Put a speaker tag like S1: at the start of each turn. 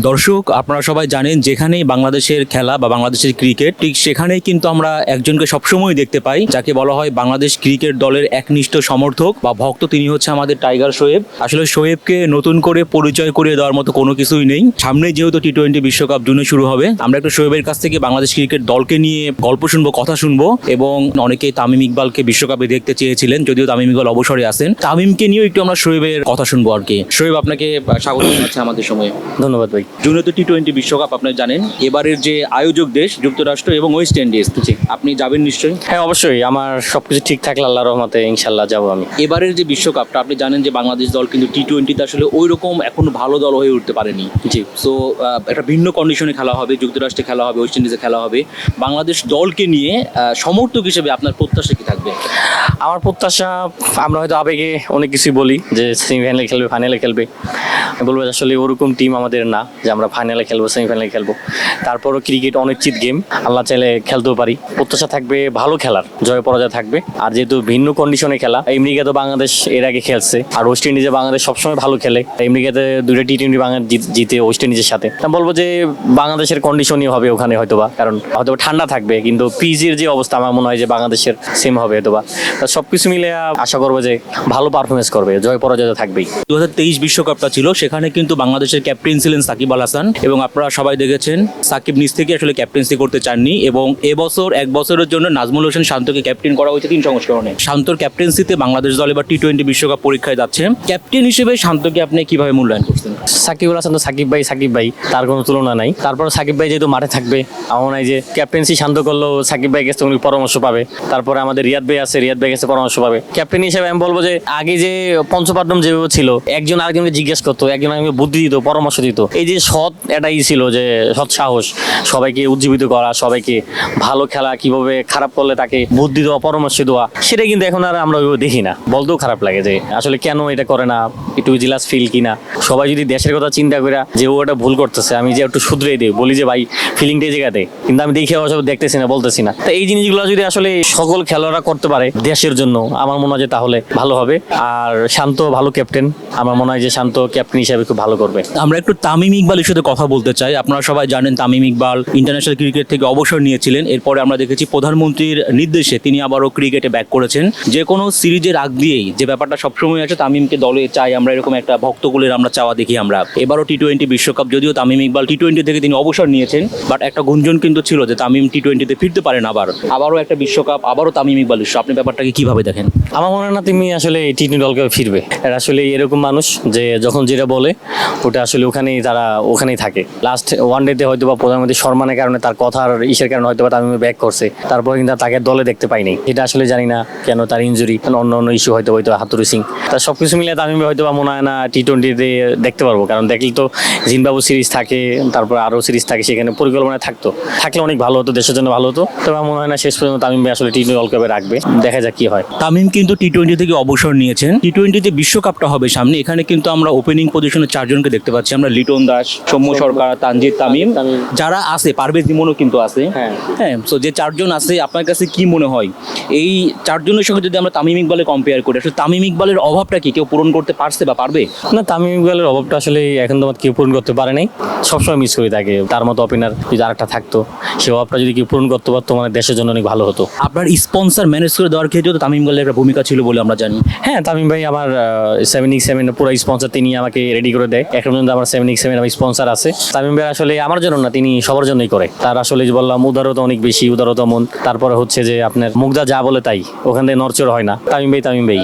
S1: দর্শক, আপনারা সবাই জানেন যেখানেই বাংলাদেশের খেলা বা বাংলাদেশের ক্রিকেট, ঠিক সেখানেই কিন্তু আমরা একজনকে সবসময় দেখতে পাই, যাকে বলা হয় বাংলাদেশ ক্রিকেট দলের একনিষ্ঠ সমর্থক বা ভক্ত। তিনি হচ্ছে আমাদের টাইগার শোয়েব আসলে শোয়েবকে নতুন করে পরিচয় করে দেওয়ার মতো কোনো কিছুই নেই। সামনে যেহেতু টি টোয়েন্টি বিশ্বকাপ জুনে শুরু হবে, আমরা একটু শোয়েবের কাছ থেকে বাংলাদেশ ক্রিকেট দলকে নিয়ে গল্প শুনব, কথা শুনব এবং অনেকেই তামিম ইকবালকে বিশ্বকাপে দেখতে চেয়েছিলেন, যদিও তামিম ইকবাল অবসরে আছেন। তামিমকে নিয়েও একটু আমরা শোয়েবের কথা শুনব আর কি। শোয়েব আপনাকে স্বাগত জানাচ্ছি আমাদের সময়ে।
S2: ধন্যবাদ ভাই।
S1: জুনে তো টি টোয়েন্টি বিশ্বকাপ আপনারা জানেন। এবারের যে আয়োজক দেশ যুক্তরাষ্ট্র এবং ওয়েস্ট ইন্ডিজ আপনি যাবেন নিশ্চয়ই?
S2: হ্যাঁ অবশ্যই। আমার সবকিছু ঠিক থাকলে আল্লাহ রহমতে ইনশাল্লাহ যাব আমি।
S1: এবারের যে বিশ্বকাপটা আপনি জানেন যে বাংলাদেশ দল কিন্তু টি টোয়েন্টিতে আসলে ওই রকম এখনও ভালো দল হয়ে উঠতে পারেনি।
S2: জি।
S1: সো একটা ভিন্ন কন্ডিশনে খেলা হবে যুক্তরাষ্ট্রে খেলা হবে ওয়েস্ট ইন্ডিজে খেলা হবে। বাংলাদেশ দলকে নিয়ে সমর্থক হিসেবে আপনার প্রত্যাশা কি থাকবে?
S2: আমার প্রত্যাশা আমরা হয়তো আবেগে অনেক কিছুই বলি যে সেমিফাইনালে খেলবে ফাইনালে খেলবে। বলব আসলে ওরকম টিম আমাদের না, যে আমরা ফাইনালে খেলব সেমিফাইনালে খেলব। তারপরও ক্রিকেট অনিশ্চিত গেম আল্লাহ চাইলে খেলতেও পারি। প্রত্যাশা থাকবে ভালো খেলার, জয় পরাজয় থাকবে। আর যেহেতু ভিন্ন কন্ডিশনে খেলা এমনিকে তো বাংলাদেশ এর আগে খেলছে, আর ওয়েস্ট ইন্ডিজে বাংলাদেশ সবসময় ভালো খেলে। এমনিকাতে দুইটা টি টোয়েন্টি বাংলাদেশ জিতে ওয়েস্ট ইন্ডিজের সাথে। তা বলব যে বাংলাদেশের কন্ডিশনই হবে ওখানে হয়তোবা, কারণ হয়তো ঠান্ডা থাকবে, কিন্তু পিজির যে অবস্থা, আমার মনে হয় যে বাংলাদেশের সেম হবে হয়তোবা। সবকিছু মিলে আশা করব যে ভালো পারফরমেন্স করবে, জয় পরাজয় থাকবেই।
S1: দু হাজার তেইশ বিশ্বকাপটা ছিল সেখানে কিন্তু বাংলাদেশের ক্যাপ্টেন ছিলেন সাকিব আল হাসান এবং আপনারা সবাই দেখেছেন, সাকিব নিজ থেকে আসলে ক্যাপ্টেন্সি করতে চাননি এবং এবছর, এক বছরের জন্য নাজমুল হোসেন শান্তকে ক্যাপ্টেন করা হয়েছে তিন সংস্করণে। শান্তর ক্যাপ্টেন্সিতে বাংলাদেশ দল এবার টি টোয়েন্টি বিশ্বকাপ পরীক্ষায় যাচ্ছে। ক্যাপ্টেন হিসেবে শান্তকে আপনি কীভাবে মূল্যায়ন করছেন?
S2: সাকিবুল হাসান তো সাকিব ভাই সাকিব ভাই, তার কোনো তুলনা নাই। তারপর সাকিব ভাই যেহেতু মাঠে থাকবে, আমার হয় যে ক্যাপ্টেন্সি শান্ত করলেও সাকিব ভাই কাছে উনি পরামর্শ পাবে। তারপরে আমাদের রিয়াদ ভাই আছে, রিয়াদ ভাই কাছে পরামর্শ পাবে। ক্যাপ্টেন হিসেবে আমি বলব যে, আগে যে পঞ্চপাট্টম যেভাবে ছিল, একজন আরেকজনকে জিজ্ঞেস করতো একজন আরেকজনকে বুদ্ধি দিত, পরামর্শ দিত। এই যে সৎ এটাই ছিল যে সৎ সাহস, সবাইকে উজ্জীবিত করা, সবাইকে ভালো খেলা, কীভাবে খারাপ করলে তাকে বুদ্ধি দেওয়া, পরামর্শ দেওয়া, সেটা কিন্তু এখন আর আমরা ওইভাবে দেখি না। বলতেও খারাপ লাগে যে আসলে কেন এটা করে না, একটু জিলাস ফিল কিনা। সবাই যদি দেশের কথা চিন্তা করে যে ও এটা ভুল করতেছে, আমি যে একটু শুধরে দিই, বলি যে, ভাই ফিলিংটা জায়গাতে। কিন্তু আমি দেখে ওসব দেখতেছি না, বলতেছি না। তো এই জিনিসগুলো যদি আসলে সকল খেলোয়াড়রা করতে পারে দেশের জন্য, আমার মনে হয় যে তাহলে ভালো হবে। আর শান্ত, ভালো ক্যাপ্টেন আমার মনে হয় যে শান্ত ক্যাপ্টেন হিসাবে খুব ভালো করবে।
S1: আমরা একটু তামিম ইকবালের সাথে কথা বলতে চাই। আপনারা সবাই জানেন তামিম ইকবাল ইন্টারন্যাশনাল ক্রিকেট থেকে অবসর নিয়েছিলেন। এরপরে আমরা দেখেছি প্রধানমন্ত্রীর নির্দেশে তিনি আবারও ক্রিকেটে ব্যাক করেছেন। যে কোনো সিরিজের আগ দিয়েই যে ব্যাপারটা সবসময় আছে তামিমকে দলে চাই আমরা এরকম একটা ভক্তকুলের আমরা চাওয়া দেখি আমরা। এবারও টি টোয়েন্টি বিশ্বকাপ যদিও তামিম ইকবাল টি টোয়েন্টি থেকে তিনি অবসর নিয়েছেন বাট একটা গুঞ্জন কিন্তু ছিল যে তামিম টি টোয়েন্টিতে ফিরতে পারেন আবার। আবারও একটা বিশ্বকাপ আবারও তামিম ইকবাল বিশ্ব। আপনি ব্যাপারটাকে কীভাবে দেখেন?
S2: আমার মনে হয় না তুমি আসলে টি টোয়েন্টি দলকে ফিরবে। এরা আসলে এরকম মানুষ যে যখন যেটা বলে, ওটা আসলে ওখানেই তারা ওখানেই থাকে। লাস্ট ওয়ান ডেতে হয়তো বা প্রধানমন্ত্রী সম্মানের কারণে তার কথার ইসের কারণে হয়তো বা তামিম ব্যাক করছে। তারপরে কিন্তু তাকে দলে দেখতে পাইনি। এটা আসলে জানি না কেন তার ইঞ্জুরি অন্য অন্য ইস্যু হয়তো হয়তো হাতুরু সিং। তার সব কিছু মিলে তামিম হয়তো বা মনে হয় না টি টোয়েন্টিতে দেখতে পারব। কারণ দেখলে তো জিনবাবু সিরিজ থাকে, তারপর আরও সিরিজ থাকে, সেখানে পরিকল্পনা থাকতো। থাকলে অনেক ভালো হতো, দেশের জন্য ভালো হতো। তবে আমার মনে হয় না শেষ পর্যন্ত তামিম ভাই আসলে টি টোয়েন্টি ওয়ার্ল্ড রাখবে। দেখা যাক কি হয়।
S1: তামিম কিন্তু টি টোয়েন্টি থেকে অবসর নিয়েছেন। টি টোয়েন্টিতে বিশ্বকাপটা হবে সামনে। এখানে কিন্তু আমরা ওপেনিং পজিশনে চারজনকে দেখতে পাচ্ছি আমরা লিটন দাস সৌম্য সরকার তানজিদ তামিম। যারা আছে পারভেজ ইমনও কিন্তু আছে
S2: হ্যাঁ।
S1: হ্যাঁ তো যে চারজন আছে আপনার কাছে কি মনে হয় এই চারজনের সঙ্গে যদি আমরা তামিম ইকবালে কম্পেয়ার করি আসলে তামিম ইকবালের অভাবটা কি? কেউ পূরণ করতে পারছে বা পারবে?
S2: না তামিম ইকবালের অভাবটা আসলে এখন তোমার কেউ পূরণ করতে পারে নাই। সবসময় মিস করে থাকে। তার মতো ওপেনার যদি আরেকটা থাকতো সে অভাবটা যদি কেউ পূরণ করতে পারতো মানে দেশের জন্য অনেক ভালো হতো।
S1: আপনার স্পন্সর ম্যানেজ করে দেওয়ার ক্ষেত্রে তো তামিম ইকবালের একটা ভূমিকা ছিল বলে আমরা জানি।
S2: হ্যাঁ তামিম ভাই আমার সেভেন ইক্স সেভেন পুরো স্পন্সর তিনি আমাকে রেডি করে দেয়। এখন পর্যন্ত আমার সেভেন ইক্স সেভেন আমার স্পন্সর আছে। তামিম ভাই আসলে আমার জন্য না তিনি সবার জন্যই করে। তার আসলে বললাম উদারতা অনেক বেশি উদারতা মন। তারপরে হচ্ছে যে আপনার মুগ্ধা যা বলে তাই। ওখান নরচর হয় না। তামিম ভাই তামিম ভাই।